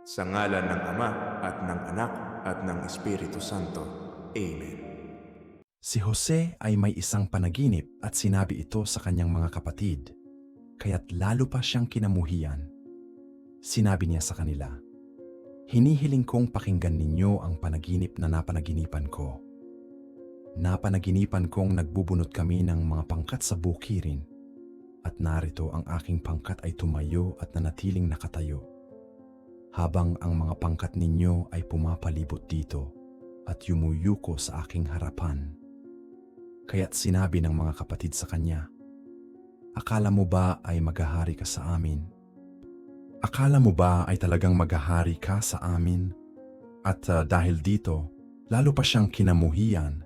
Sa ngalan ng Ama at ng Anak at ng Espiritu Santo. Amen. Si Jose ay may isang panaginip at sinabi ito sa kanyang mga kapatid, kaya't lalo pa siyang kinamuhian. Sinabi niya sa kanila, Hinihiling kong pakinggan ninyo ang panaginip na napanaginipan ko. Napanaginipan kong nagbubunot kami ng mga pangkat sa bukirin at narito ang aking pangkat ay tumayo at nanatiling nakatayo. Habang ang mga pangkat ninyo ay pumapalibot dito at yumuyuko sa aking harapan. Kaya't sinabi ng mga kapatid sa kanya, Akala mo ba ay maghahari ka sa amin? Akala mo ba ay talagang maghahari ka sa amin? At ah, dahil dito, lalo pa siyang kinamuhian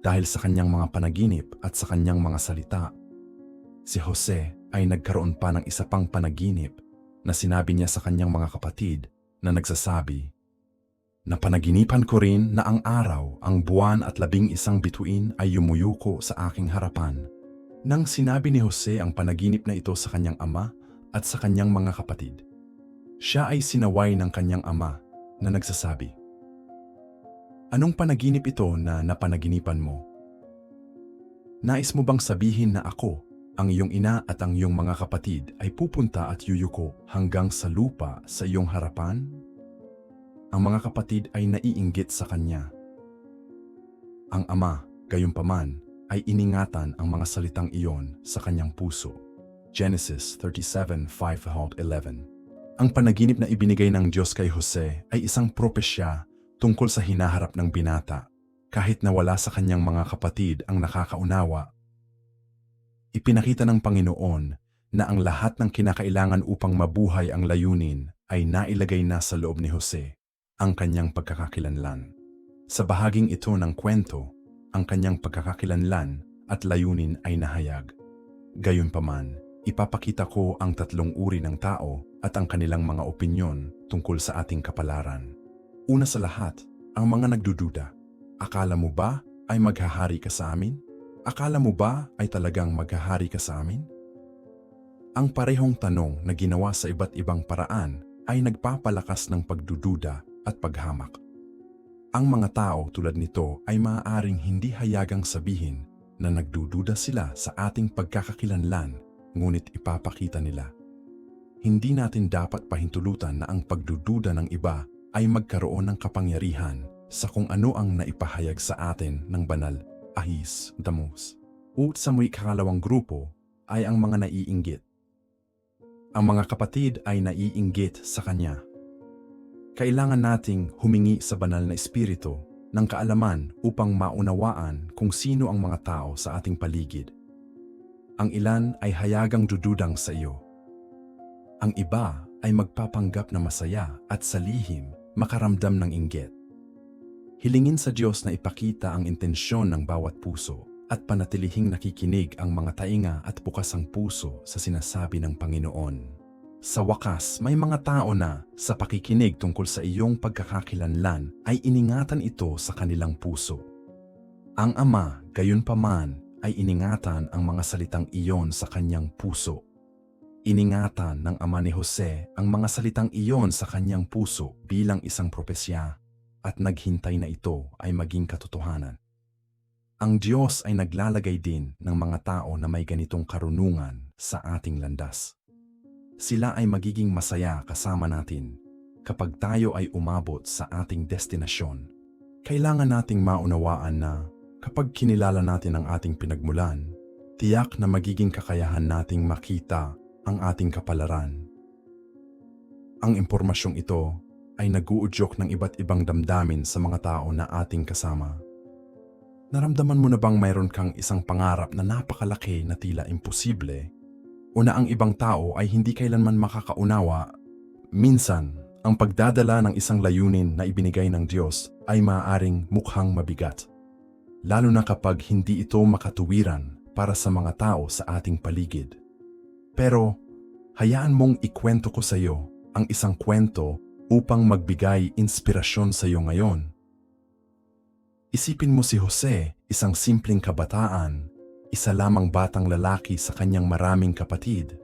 dahil sa kanyang mga panaginip at sa kanyang mga salita. Si Jose ay nagkaroon pa ng isa pang panaginip na sinabi niya sa kanyang mga kapatid na nagsasabi, Napanaginipan ko rin na ang araw, ang buwan at labing isang bituin ay yumuyuko sa aking harapan. Nang sinabi ni Jose ang panaginip na ito sa kanyang ama at sa kanyang mga kapatid, siya ay sinaway ng kanyang ama na nagsasabi, Anong panaginip ito na napanaginipan mo? Nais mo bang sabihin na ako, ang iyong ina at ang iyong mga kapatid ay pupunta at yuyuko hanggang sa lupa sa iyong harapan? Ang mga kapatid ay naiinggit sa kanya. Ang ama, gayunpaman, ay iningatan ang mga salitang iyon sa kanyang puso. Genesis 37:5-11 Ang panaginip na ibinigay ng Diyos kay Jose ay isang propesya tungkol sa hinaharap ng binata kahit na wala sa kanyang mga kapatid ang nakakaunawa. Ipinakita ng Panginoon na ang lahat ng kinakailangan upang mabuhay ang layunin ay nailagay na sa loob ni Jose, ang kanyang pagkakakilanlan. Sa bahaging ito ng kwento, ang kanyang pagkakakilanlan at layunin ay nahayag. Gayunpaman, ipapakita ko ang tatlong uri ng tao at ang kanilang mga opinyon tungkol sa ating kapalaran. Una sa lahat, ang mga nagdududa. Akala mo ba ay maghahari ka sa amin? Akala mo ba ay talagang maghahari ka sa amin? Ang parehong tanong na ginawa sa iba't ibang paraan ay nagpapalakas ng pagdududa at paghamak. Ang mga tao tulad nito ay maaaring hindi hayagang sabihin na nagdududa sila sa ating pagkakakilanlan ngunit ipapakita nila. Hindi natin dapat pahintulutan na ang pagdududa ng iba ay magkaroon ng kapangyarihan sa kung ano ang naipahayag sa atin ng banal, ahis, damos. Ut sa may kakalawang grupo ay ang mga naiinggit. Ang mga kapatid ay naiinggit sa kanya. Kailangan nating humingi sa banal na espiritu ng kaalaman upang maunawaan kung sino ang mga tao sa ating paligid. Ang ilan ay hayagang dududang sa iyo. Ang iba ay magpapanggap na masaya at sa lihim makaramdam ng inggit. Hilingin sa Diyos na ipakita ang intensyon ng bawat puso at panatilihing nakikinig ang mga tainga at bukas ang puso sa sinasabi ng Panginoon. Sa wakas, may mga tao na sa pakikinig tungkol sa iyong pagkakakilanlan ay iningatan ito sa kanilang puso. Ang Ama, gayon paman, ay iningatan ang mga salitang iyon sa kanyang puso. Iningatan ng Ama ni Jose ang mga salitang iyon sa kanyang puso bilang isang propesya at naghintay na ito ay maging katotohanan. Ang Diyos ay naglalagay din ng mga tao na may ganitong karunungan sa ating landas. Sila ay magiging masaya kasama natin kapag tayo ay umabot sa ating destinasyon. Kailangan nating maunawaan na kapag kinilala natin ang ating pinagmulan, tiyak na magiging kakayahan nating makita ang ating kapalaran. Ang impormasyong ito ay naguudyok ng iba't ibang damdamin sa mga tao na ating kasama. Naramdaman mo na bang mayroon kang isang pangarap na napakalaki na tila imposible? O na ang ibang tao ay hindi kailanman makakaunawa? Minsan, ang pagdadala ng isang layunin na ibinigay ng Diyos ay maaaring mukhang mabigat. Lalo na kapag hindi ito makatuwiran para sa mga tao sa ating paligid. Pero, hayaan mong ikwento ko sa iyo ang isang kwento upang magbigay inspirasyon sa iyo ngayon. Isipin mo si Jose, isang simpleng kabataan, isa lamang batang lalaki sa kanyang maraming kapatid.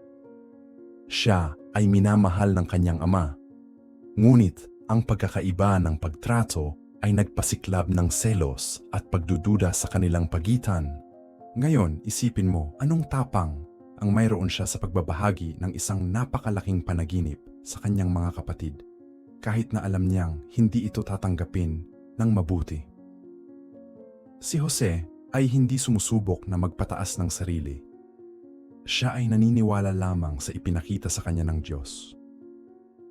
Siya ay minamahal ng kanyang ama. Ngunit ang pagkakaiba ng pagtrato ay nagpasiklab ng selos at pagdududa sa kanilang pagitan. Ngayon, isipin mo anong tapang ang mayroon siya sa pagbabahagi ng isang napakalaking panaginip sa kanyang mga kapatid kahit na alam niyang hindi ito tatanggapin ng mabuti. Si Jose ay hindi sumusubok na magpataas ng sarili. Siya ay naniniwala lamang sa ipinakita sa kanya ng Diyos.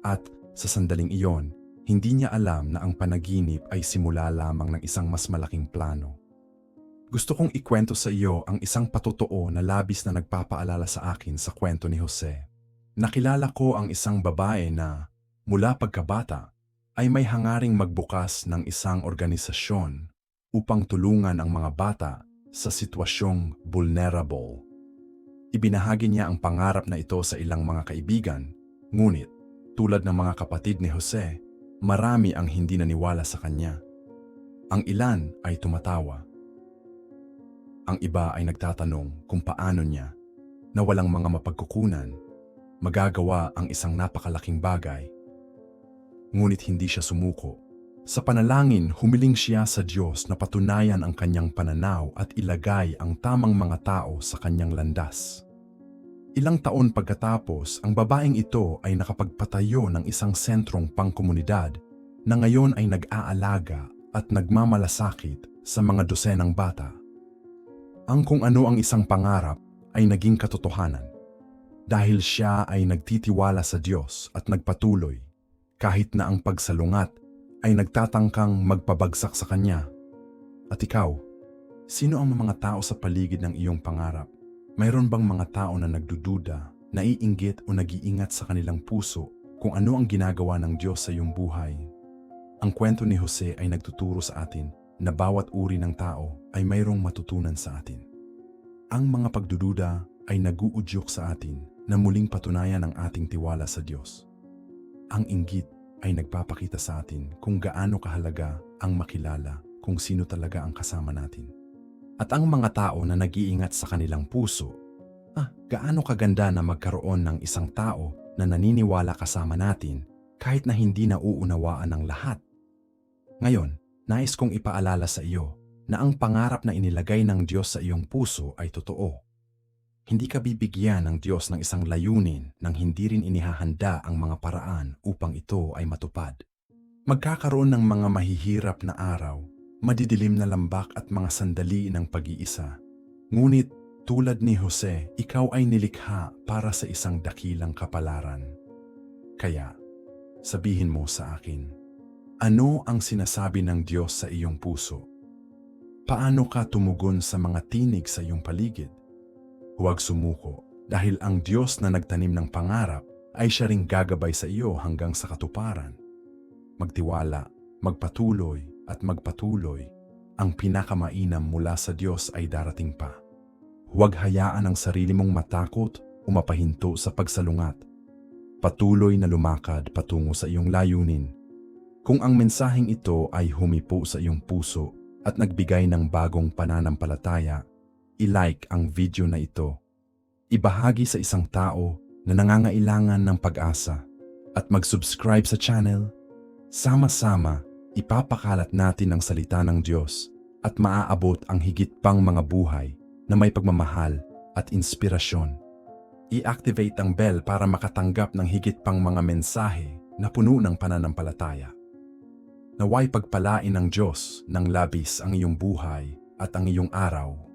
At sa sandaling iyon, hindi niya alam na ang panaginip ay simula lamang ng isang mas malaking plano. Gusto kong ikwento sa iyo ang isang patotoo na labis na nagpapaalala sa akin sa kwento ni Jose. Nakilala ko ang isang babae na, mula pagkabata, ay may hangaring magbukas ng isang organisasyon upang tulungan ang mga bata sa sitwasyong vulnerable. Ibinahagi niya ang pangarap na ito sa ilang mga kaibigan, ngunit tulad ng mga kapatid ni Jose, marami ang hindi naniwala sa kanya. Ang ilan ay tumatawa. Ang iba ay nagtatanong kung paano niya, na walang mga mapagkukunan, magagawa ang isang napakalaking bagay. Ngunit hindi siya sumuko. Sa panalangin, humiling siya sa Diyos na patunayan ang kanyang pananaw at ilagay ang tamang mga tao sa kanyang landas. Ilang taon pagkatapos, ang babaeng ito ay nakapagpatayo ng isang sentrong pangkomunidad na ngayon ay nag-aalaga at nagmamalasakit sa mga dosenang bata. Ang kung ano ang isang pangarap ay naging katotohanan dahil siya ay nagtitiwala sa Diyos at nagpatuloy kahit na ang pagsalungat ay nagtatangkang magpabagsak sa kanya. At ikaw, sino ang mga tao sa paligid ng iyong pangarap? Mayroon bang mga tao na nagdududa, naiinggit o nag-iingat sa kanilang puso kung ano ang ginagawa ng Diyos sa iyong buhay? Ang kwento ni Jose ay nagtuturo sa atin na bawat uri ng tao ay mayroong matutunan sa atin. Ang mga pagdududa ay naguudyok sa atin na muling patunayan ang ating tiwala sa Diyos. Ang inggit ay nagpapakita sa atin kung gaano kahalaga ang makilala kung sino talaga ang kasama natin. At ang mga tao na nag-iingat sa kanilang puso, ah, gaano kaganda na magkaroon ng isang tao na naniniwala kasama natin kahit na hindi nauunawaan ng lahat. Ngayon, nais kong ipaalala sa iyo na ang pangarap na inilagay ng Diyos sa iyong puso ay totoo. Hindi ka bibigyan ng Diyos ng isang layunin nang hindi rin inihahanda ang mga paraan upang ito ay matupad. Magkakaroon ng mga mahihirap na araw, madidilim na lambak at mga sandali ng pag-iisa. Ngunit tulad ni Jose, ikaw ay nilikha para sa isang dakilang kapalaran. Kaya, sabihin mo sa akin, ano ang sinasabi ng Diyos sa iyong puso? Paano ka tumugon sa mga tinig sa iyong paligid? Huwag sumuko dahil ang Diyos na nagtanim ng pangarap ay siya ring gagabay sa iyo hanggang sa katuparan. Magtiwala, magpatuloy at magpatuloy. Ang pinakamainam mula sa Diyos ay darating pa. Huwag hayaan ang sarili mong matakot o mapahinto sa pagsalungat. Patuloy na lumakad patungo sa iyong layunin. Kung ang mensaheng ito ay humipo sa iyong puso at nagbigay ng bagong pananampalataya, i-like ang video na ito. Ibahagi sa isang tao na nangangailangan ng pag-asa at mag-subscribe sa channel. Sama-sama, ipapakalat natin ang salita ng Diyos at maaabot ang higit pang mga buhay na may pagmamahal at inspirasyon. I-activate ang bell para makatanggap ng higit pang mga mensahe na puno ng pananampalataya. Naway pagpalain ng Diyos ng labis ang iyong buhay at ang iyong araw